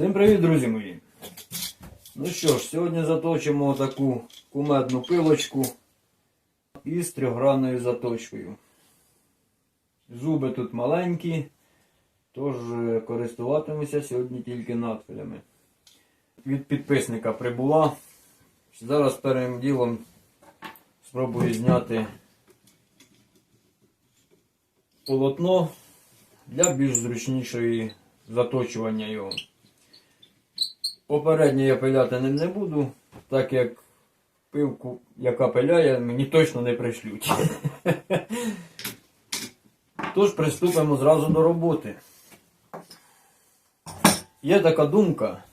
Всім привіт, друзі мої! Ну що ж, сьогодні заточимо таку кумедну пилочку із трьохгранною заточкою. Зуби тут маленькі, тож е, користуватимуся сьогодні тільки надфилями. Від підписника прибула. Зараз першим ділом спробую зняти полотно для більш зручнішої заточування його. Попередньо я пиляти ним не буду, так як пилку, яка пиляє, мені точно не пришлють. Тож приступимо зразу до роботи. Є така думка,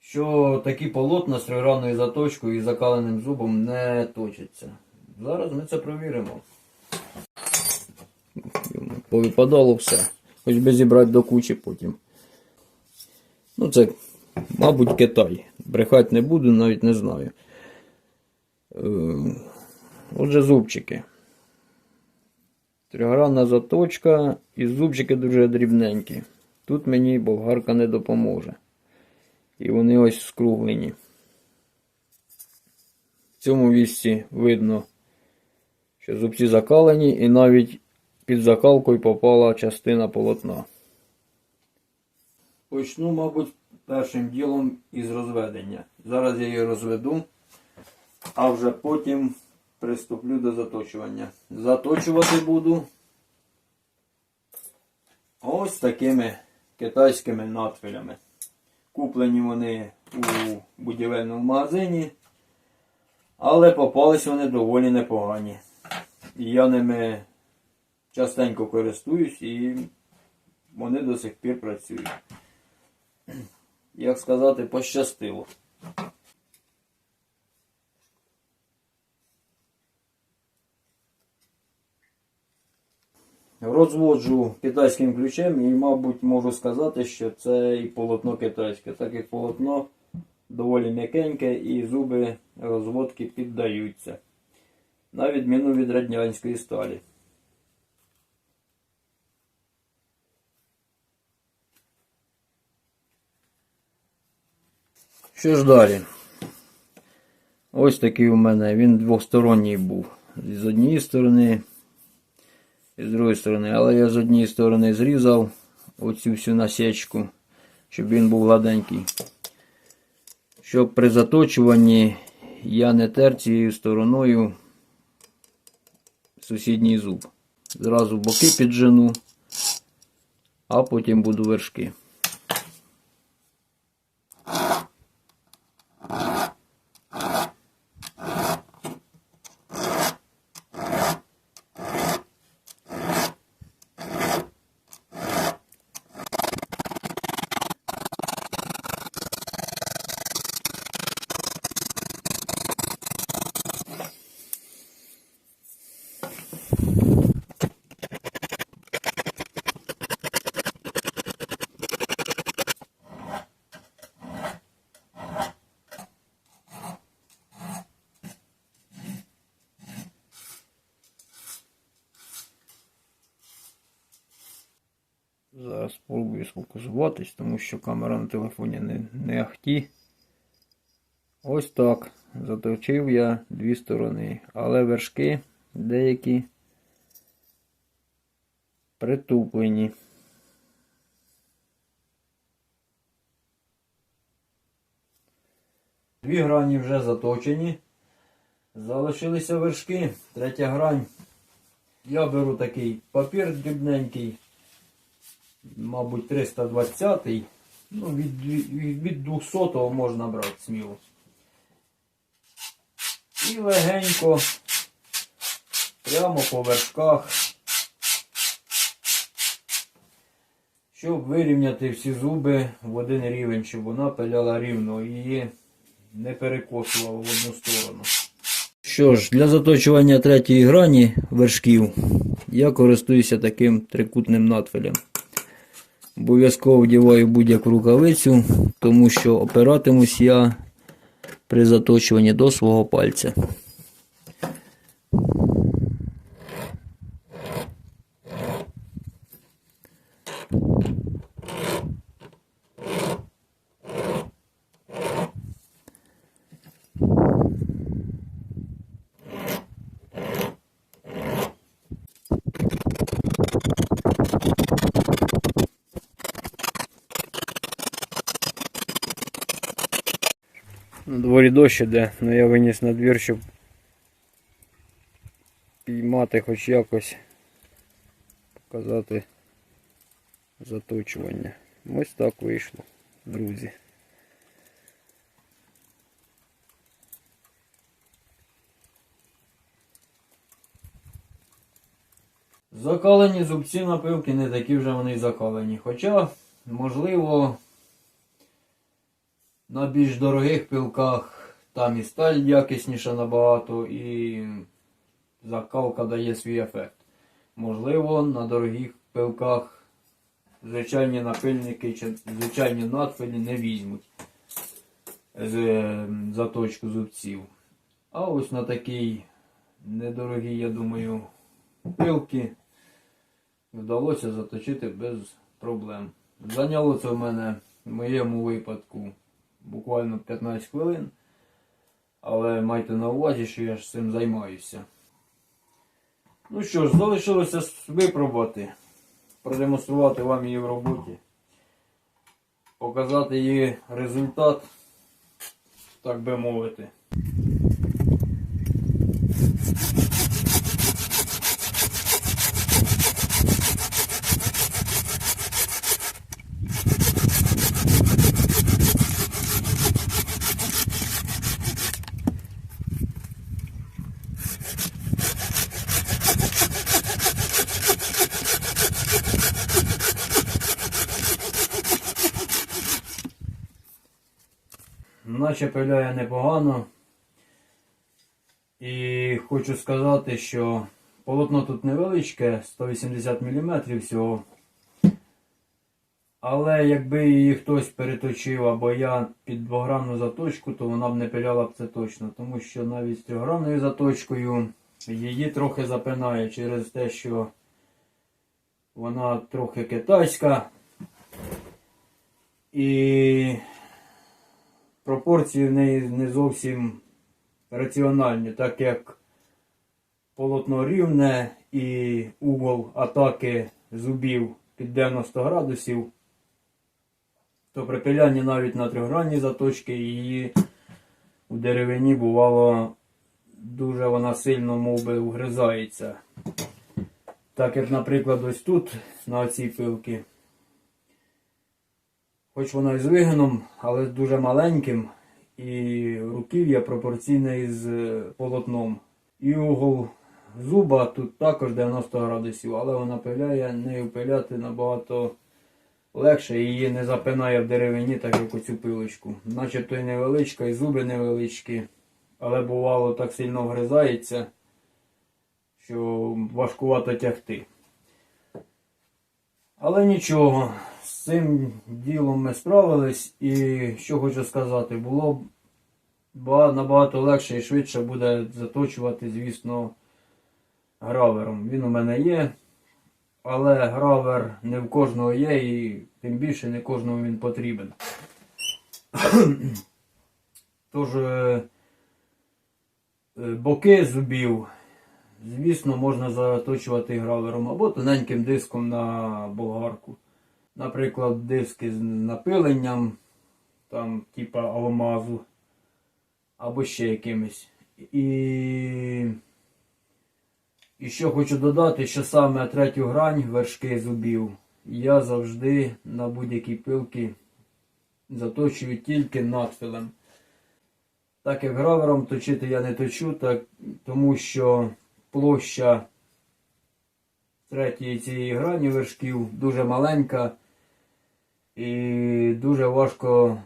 що такі полотна з тригранною заточкою і закаленим зубом не точаться. Зараз ми це провіримо. Повипадало все. Хоч би зібрати до кучі потім. Ну, це, мабуть, Китай. Брехати не буду, навіть не знаю. Е, Отже, зубчики. Тригранна заточка і зубчики дуже дрібненькі. Тут мені болгарка не допоможе. І вони ось скруглені. В цьому місці видно, що зубці закалені і навіть під закалкою попала частина полотна. Почну, мабуть, першим ділом із розведення. Зараз я її розведу, а вже потім приступлю до заточування. Заточувати буду ось такими китайськими надфилями. Куплені вони у будівельному магазині, але попались вони доволі непогані. Я ними частенько користуюсь і вони до сих пір працюють. Як сказати, пощастило. Розводжу китайським ключем і, мабуть, можу сказати, що це і полотно китайське, так як полотно доволі м'якеньке і зуби розводки піддаються. На відміну від радянської сталі. Що ж далі? Ось такий у мене, він двосторонній був. З однієї сторони і з другої сторони. Але я з однієї сторони зрізав оцю всю насічку, щоб він був гладенький. Щоб при заточуванні я не тер цією стороною сусідній зуб. Зразу боки піджену, а потім буду вершки. Зараз спробую сфокусуватись, тому що камера на телефоні не, не ахті. Ось так. Заточив я дві сторони, але вершки деякі притуплені. Дві грані вже заточені. Залишилися вершки. Третя грань. Я беру такий папір дрібненький мабуть, 320-й. Ну, від, від, від 200-го можна брати сміло. І легенько, прямо по вершках, щоб вирівняти всі зуби в один рівень, щоб вона пиляла рівно і її не перекосувала в одну сторону. Що ж, для заточування третьої грані вершків я користуюся таким трикутним надфилем. Обов'язково вдіваю будь-яку рукавицю, тому що опиратимусь я при заточуванні до свого пальця. Дворі дощ іде, але я виніс на двір, щоб піймати хоч якось показати заточування. Ось так вийшло, друзі. Закалені зубці на пилки не такі вже вони закалені. Хоча, можливо, на більш дорогих пилках там і сталь якісніша набагато, і закалка дає свій ефект. Можливо, на дорогих пилках звичайні напильники чи звичайні надпилі не візьмуть з е, заточку зубців. А ось на такій недорогій, я думаю, пилки вдалося заточити без проблем. Зайняло це в мене в моєму випадку буквально 15 хвилин. Але майте на увазі, що я ж цим займаюся. Ну що ж, залишилося випробувати, продемонструвати вам її в роботі, показати її результат, так би мовити. Наче пиляє непогано. І хочу сказати, що полотно тут невеличке, 180 мм всього. Але якби її хтось переточив або я під 2-грамну заточку, то вона б не пиляла б це точно. Тому що навіть з 3-грамною заточкою її трохи запинає через те, що вона трохи китайська. І пропорції в неї не зовсім раціональні, так як полотно рівне і угол атаки зубів під 90 градусів, то при пилянні навіть на трьохгранній заточки її у деревині бувало дуже вона сильно мов би, вгризається. Так як, наприклад, ось тут, на цій пилці, Хоч вона і з вигином, але дуже маленьким. І руків'я пропорційне із е, полотном. І угол зуба тут також 90 градусів, але вона пиляє, нею пиляти набагато легше, її не запинає в деревині, так як оцю пилочку. Начебто і невеличка, і зуби невеличкі, але бувало так сильно вгризається, що важкувато тягти. Але нічого, з цим ділом ми справились і що хочу сказати, було б набагато легше і швидше буде заточувати, звісно, гравером. Він у мене є, але гравер не в кожного є і тим більше не кожному він потрібен. Тож е, е, боки зубів Звісно, можна заточувати гравером або тоненьким диском на болгарку. Наприклад, диски з напиленням, там, типа алмазу, або ще якимось. І, і що хочу додати, що саме третю грань вершки зубів я завжди на будь-якій пилки заточую тільки надфилем. Так як гравером точити я не точу, так, тому що площа третьої цієї грані вершків дуже маленька і дуже важко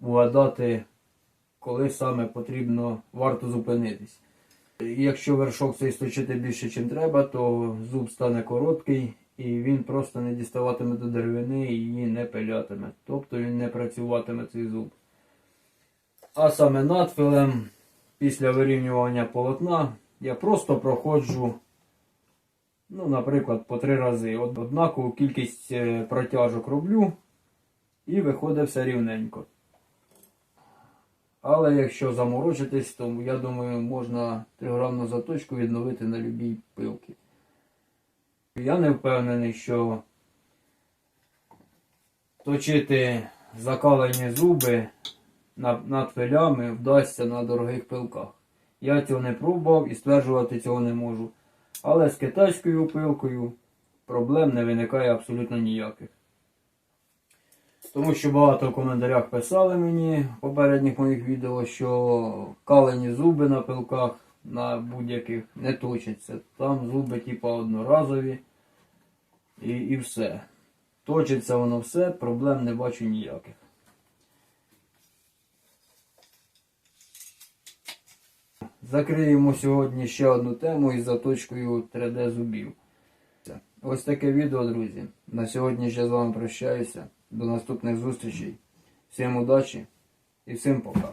вгадати, коли саме потрібно варто зупинитись. Якщо вершок цей сточити більше, ніж треба, то зуб стане короткий і він просто не діставатиме до деревини і її не пилятиме. Тобто він не працюватиме цей зуб. А саме надфилем після вирівнювання полотна я просто проходжу, ну, наприклад, по три рази. Однакову кількість е, протяжок роблю і виходить все рівненько. Але якщо заморочитись, то я думаю, можна триграмну заточку відновити на любій пилки. Я не впевнений, що точити закалені зуби над филями вдасться на дорогих пилках. Я цього не пробував і стверджувати цього не можу. Але з китайською пилкою проблем не виникає абсолютно ніяких. Тому що багато в коментарях писали мені в попередніх моїх відео, що калені зуби на пилках на будь-яких не точаться. Там зуби типа одноразові і, і все. Точиться воно все, проблем не бачу ніяких. Закриємо сьогодні ще одну тему із заточкою 3D зубів. Ось таке відео, друзі. На сьогодні ще з вами прощаюся. До наступних зустрічей. Всім удачі і всім пока.